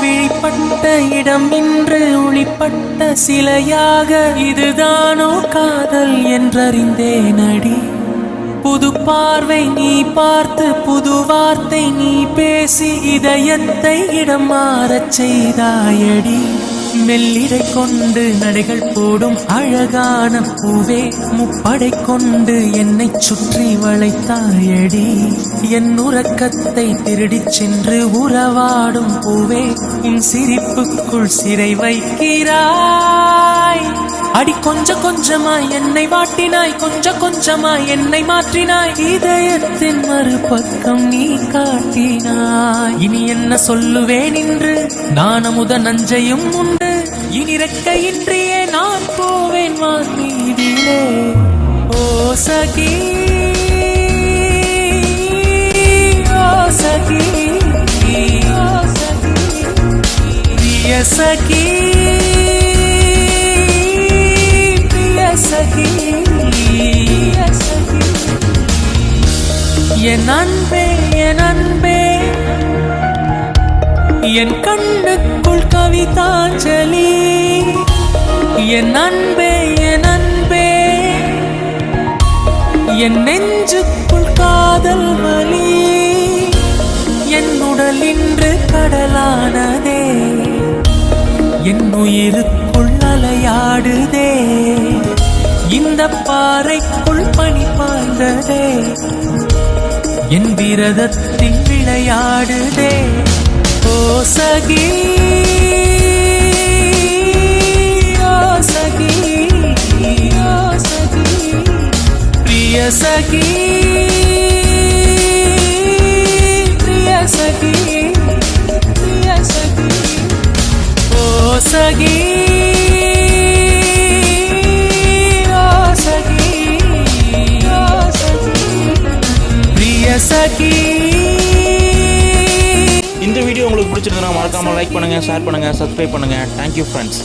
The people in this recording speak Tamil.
விழிப்பட்ட இடம் இன்று ஒளிப்பட்ட சிலையாக இதுதானோ காதல் என்றறிந்தேன் அடி புது பார்வை நீ பார்த்து புது வார்த்தை நீ பேசி இதயத்தை இடம் மாறச் செய்தாயடி. மெல்லிடை கொண்டு நடைகள் போடும். அழகான பூவே முப்படை கொண்டு என்னை சுற்றி வளைத்தாயடி. என் உறக்கத்தை திருடிச் சென்று உறவாடும் பூவே உன் சிரிப்புக்குள் சிறை வைக்கிறாய். அடி கொஞ்சம் கொஞ்சமாய் என்னை வாட்டினாய் கொஞ்சம் கொஞ்சமாய் என்னை மாற்றினாய். இதயத்தின் மறுபக்கம் நீ காட்டினாய். இனி என்ன சொல்லுவேன் என்று நான் அமுத நஞ்சையும் உண்டு. இனி ரெக்கையின்றியே நான் போவேன் வான்மீதிலே ஓ சகி ஓ சகி ஓ சகி சகி. என் அன்பே என் அன்பே என் கண்ணுக்குள் கவிதாஞ்சலி. என் அன்பே என் அன்பே. என் நெஞ்சுக்குள் காதல் வலி. என் உடல் இன்று கடலானதே. என் உயிருக்குள் அலையாடுதே. இந்த பாறைக்குள் பணி பாய்ந்ததே. என் விரதத்தில் விளையாடுதே. ஓ சகி ஓ சகி ஓ சகி பிரிய சகி பிரிய சகி பிரிய சகி உங்களுக்கு பிடிச்சிருந்தனா மறக்காமல் லைக் பண்ணுங்கள் ஷேர் பண்ணுங்கள் சப்ஸ்கிரைப் பண்ணுங்கள் தேங்க்யூ ஃப்ரெண்ட்ஸ்